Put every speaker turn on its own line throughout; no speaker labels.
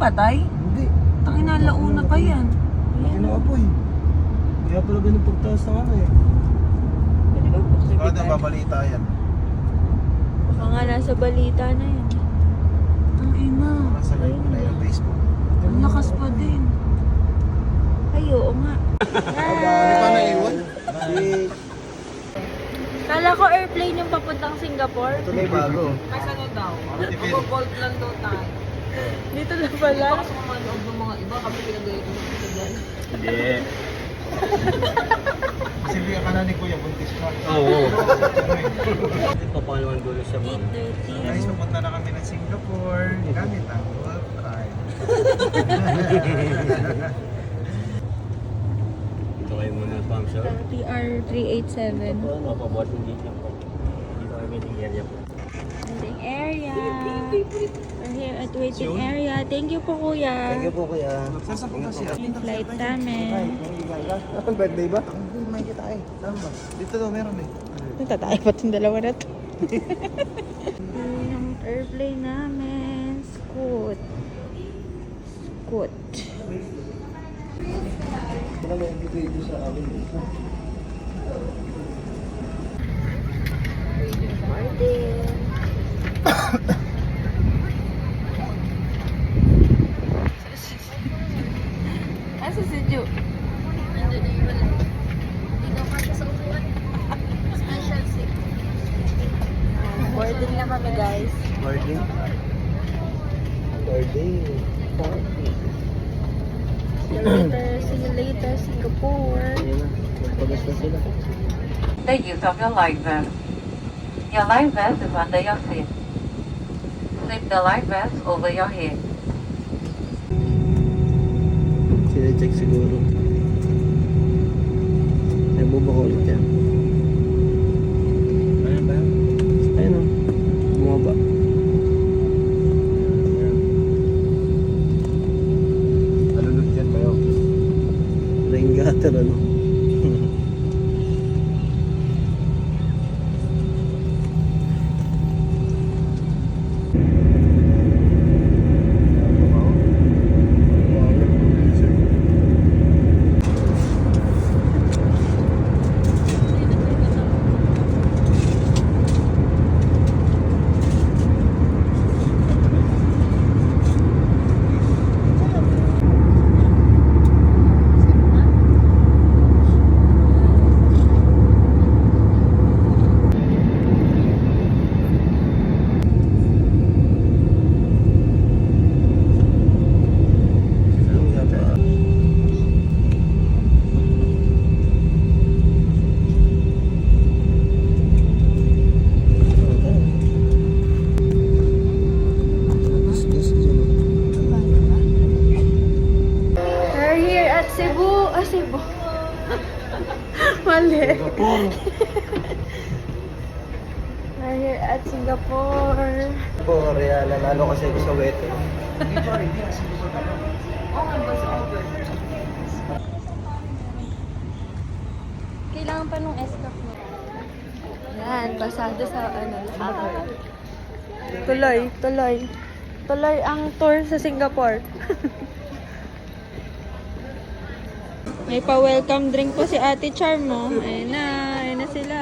patay?
Hindi.
Tangin na, launa pa yan.
Laki ng apoy. Kaya pala ganun pagtaas ng ano eh.
Pwede ba buksan
Bakit
kita?
nababalita yan?
Baka nga nasa balita na yan.
Tangin na.
Nasa live na yung Facebook.
Ang lakas pa din.
Ay, oo nga.
Hindi pa naiwan?
Kala ko airplane yung papuntang Singapore.
Ito na yung bago.
Kasi ano daw?
Tipid.
Bolt lang daw tayo.
Dito na pala.
Sa mga loob ng mga iba, kami pinagayot ng mga dyan.
Hindi.
Kasi hindi ka na ni Kuya, buntis ka.
Oo. Papangalan dulo siya ma'am.
8.30.
Guys, pupunta na kami ng Singapore. Gamit ang World Card.
Dito kayo muna ma'am sir.
PR 387.
Ito ano, pabuhat yung gate niya po. Dito kayo meeting area po.
Waiting area. We're here at waiting area. Thank you po, kuya.
Thank you po kuya.
Saan po kasi?
Yung flight namin.
Ang birthday ba?
Hindi, may kita eh. Saan ba? Dito daw, meron eh.
Natatay pa itong dalawa na to. yung airplane namin. Scoot. Scoot.
Wala video sa.
Asa si Ju?
Boarding na kami, guys.
Boarding? Boarding.
See you later. See you later, Singapore.
The use of your life vest. Your life vest is under your seat. Slip the life vest over your head.
Sine-check siguro. Ko ulit yan.
Mali. We're here at Singapore.
Po, real. Lalo kasi ako sa wete.
Kailangan pa nung S-Cup mo. Yan, pasado sa ano, cover. Tuloy, tuloy. Tuloy ang tour sa Singapore. May pa-welcome drink po si Ate Charm mo. Ayun na, ayun na sila.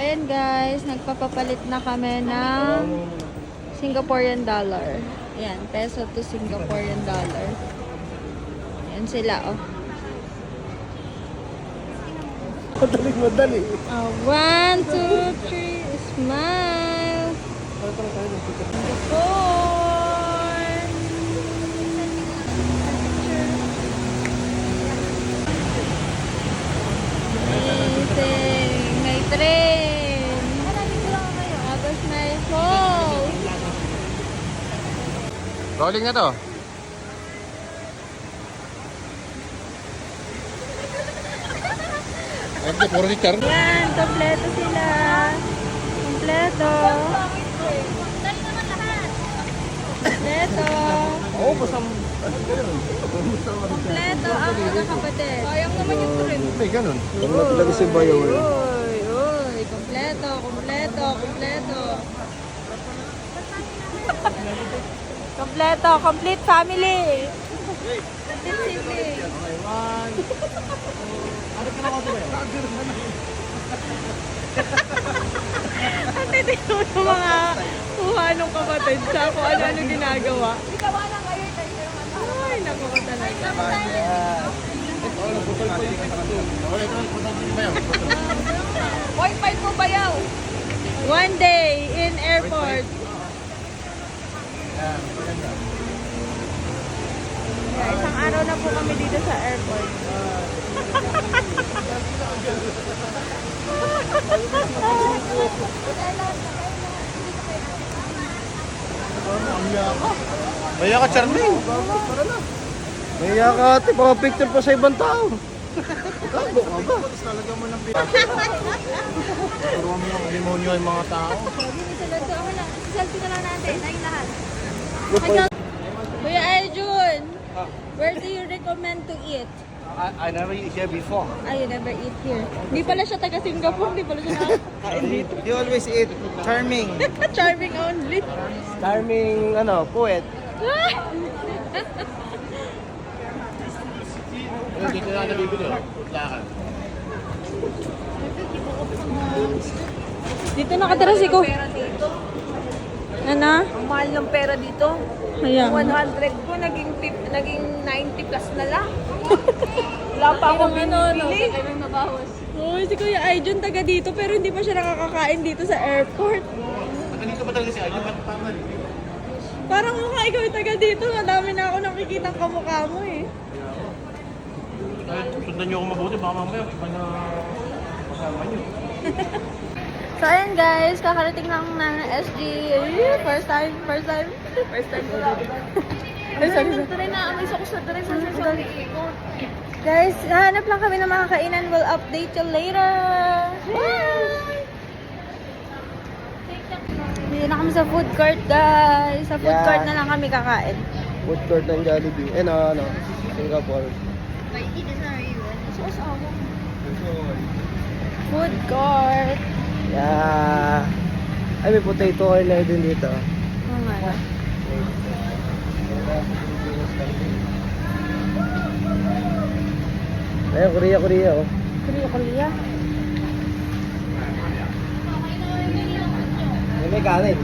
Ayan guys, nagpapapalit na kami ng Singaporean dollar. Ayan, peso to Singaporean dollar. Ayan sila, oh.
Madaling madali.
Uh, one, two, three, smile. Singapore. Amazing. May train. Tapos may falls.
Rolling na to. Ante, puro liter.
Yan, kompleto sila. Kompleto. Kompleto.
Oo, basta...
Kompleto ang mga kapatid. Sayang naman yung trip.
May ganun.
Wala talaga si Bayo. eh.
Uy, uy, kompleto, kompleto, Kompleto. Kompleto. Complete family. Complete sibling. Ang titignan mo ng mga kuha ng kapatid siya kung ano-ano ginagawa. Ay, naku ko talaga.
Wi-Fi mo bayaw.
One day in airport. Yeah, isang araw na po kami dito sa airport.
Maya ka, Charmaine. Maya ka, ate. Baka picture pa sa ibang tao. Gago ka ba? Talaga mo ng Turuan mo ng demonyo yung mga tao.
Selfie na lang natin, tayong lahat. Kuya Arjun, where do you recommend to eat?
I, I never eat here before.
Ay, you never eat here. Hindi pala siya taga Singapore, hindi pala siya dito.
You always eat charming.
Charming only.
Charming, ano, poet. Dito na nabibili, oh.
Dito nakatira si Ko. Ano?
Ang mahal ng pera dito.
Ayan.
100 ko, naging, tip- naging 90 plus na lang. Wala pa akong ano, no? Kailang nabawas.
Oh, si Kuya Arjun taga dito pero hindi pa siya nakakakain dito sa airport.
Nandito ba talaga si Arjun? Ba't tama?
Parang mukha ikaw yung taga dito. Madami na ako nakikita ang kamukha mo eh.
Sundan niyo ako mabuti, baka mamaya iba na kasama niyo.
So ayan guys, kakarating lang ng SG. First time, first time.
First time ko lang.
Ay, sorry, sorry.
Na, may sa kusod rin sa sorry.
Guys, hanap lang kami ng mga kainan. We'll update you later. Bye! Dito na kami sa food court, guys. Sa food
Yeah.
court na lang kami kakain.
Food court ng Jollibee. Eh, no, ano, Singapore.
Food court.
Yeah. Ay, may potato corner din dito.
Oo nga.
Ayun, Korea, Korea, oh.
Korea, Korea.
May may kanin.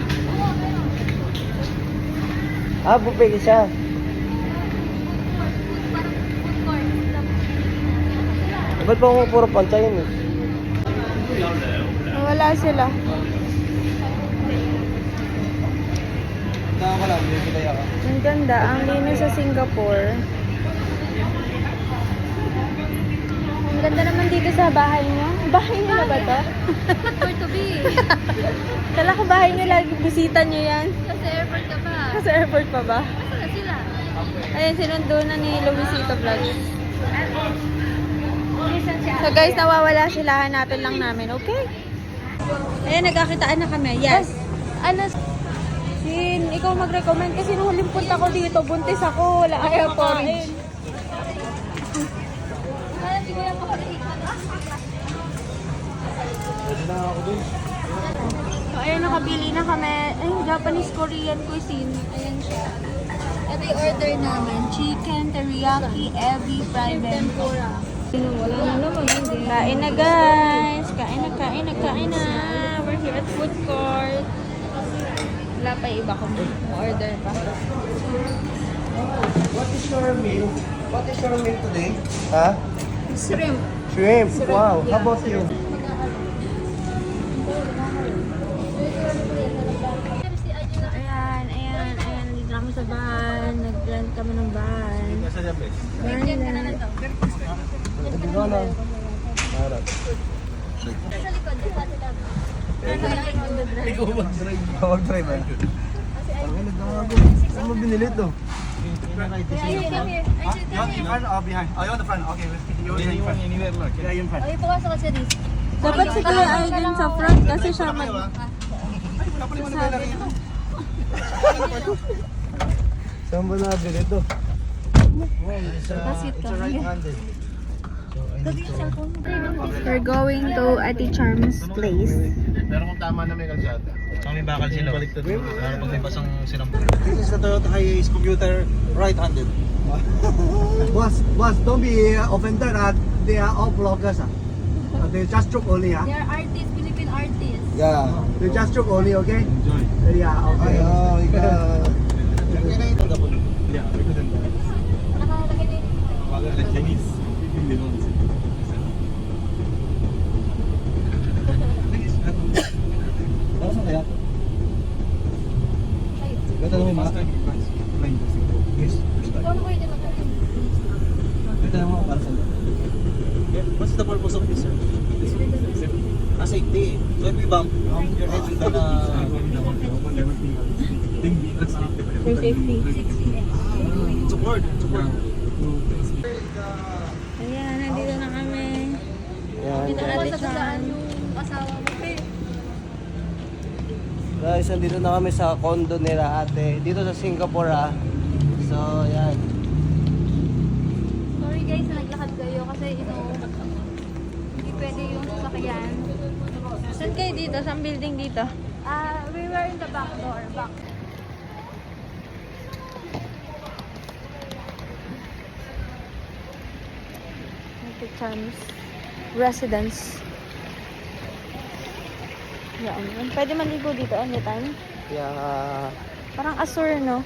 Ah, buffet siya. Ba't ba ako puro pantayin eh?
Wala sila. Ang ganda. Ang linis sa Singapore. Ang ganda naman dito sa bahay niyo. Bahay niyo na ba to?
Where to be?
Kala ko bahay niyo lagi. Bisita niyo yan.
Kasi airport ka pa.
Sa airport pa ba?
Saan sila?
Ayun, sinundo na ni Luisito Vlogs. So guys, nawawala sila. Hanapin lang namin, okay? Ayun, nagkakitaan na kami. Yes. Ano? Sin, ikaw mag-recommend kasi nung huling punta ko dito, buntis ako, wala akong makain. So, ayun, nakabili na kami. Ay, Japanese Korean cuisine. Ayan siya. Ito yung order namin. Chicken, teriyaki, ebi, fried tempura. Wala na naman, hindi. Kain na guys. Kain na, kain na, kain na. We're here at food court. Wala pa iba kung order pa.
What is your meal? What is your meal today? Ha?
Shrimp.
Shrimp. Wow. How about you?
Ayan, ayan, ayan. Dito kami sa van. Nag-rent kami ng van.
Nasa the best.
Ayan na.
Hindi ko na. Harap. Ikaw mag-drive. Ikaw mag-drive ah. Ang ina gago. Saan mo binili ito?
In front or behind? Oh, you on the front. Okay, you in front. Anywhere, look. Yeah, in front.
Ay, pumasok ka dito.
Dapat si Kuya ay dun sa front kasi siya mag...
Saan mo nabili ito? Wow, it's a,
Basit
it's
ka.
a right-handed.
We're going to Ate Charm's place.
Pero kung tama na may kalsada.
Kami bakal sila. Baliktad. Lalo pag may basang sinampo. This is the Toyota Hiace computer right-handed.
Boss, boss, don't be uh, offended. Uh, they are all bloggers. Uh. Uh, they just joke only. Uh.
They are artists, Philippine artists.
Yeah. They just joke only, okay?
Enjoy.
Yeah, okay.
Oh, ikaw.
Yeah,
din.
Like Chinese. Hindi naman. Ano sa kaya? Ganda naman mga. Yes.
Ikaw na pwede mag
Ganda naman para sa What's the purpose of this, sir? Ah, safety. So if we bump, your head will gonna...
For safety.
Support. Support.
Ayan, nandito na kami.
Yan.
Dito Ate Charm. yung asawa mo.
Guys, nandito na kami sa condo nila ate. Dito sa Singapore ah. So, yan.
Sorry guys, na naglakad kayo kasi know, hindi pwede yung sasakyan.
Saan kayo dito? Saan building dito?
Ah, we were in the back door, back.
Ate Charm's residence. Yan. Pwede maligo dito anytime.
Yeah.
Parang Azur, no?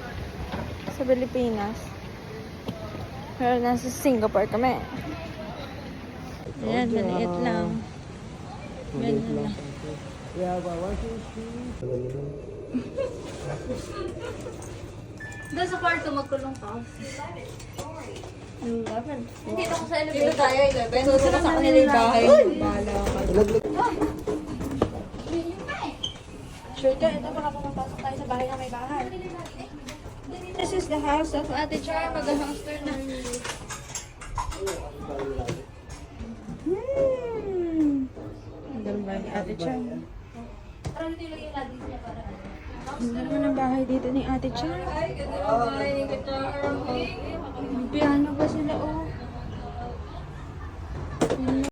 Sa Pilipinas. Pero nasa Singapore kami. Ayan, maliit lang.
Maliit lang. Yeah, but what is she?
Doon sa kwarto, magkulong ka. 11. Dito ko sa elevator. Dito tayo, 11. Dito ka sa kanila yung bahay. Bahala ka.
Sure ka, ito baka pumapasok tayo sa bahay na may bahay. This is the house of
Ate Char, mag-house tour na.
Hmm. Ang ganda ni Ate Chan.
Parang lang yung lagis niya para ano.
Ang ganda ng bahay dito ni Ate
ganda.
May piano pa sila, oh.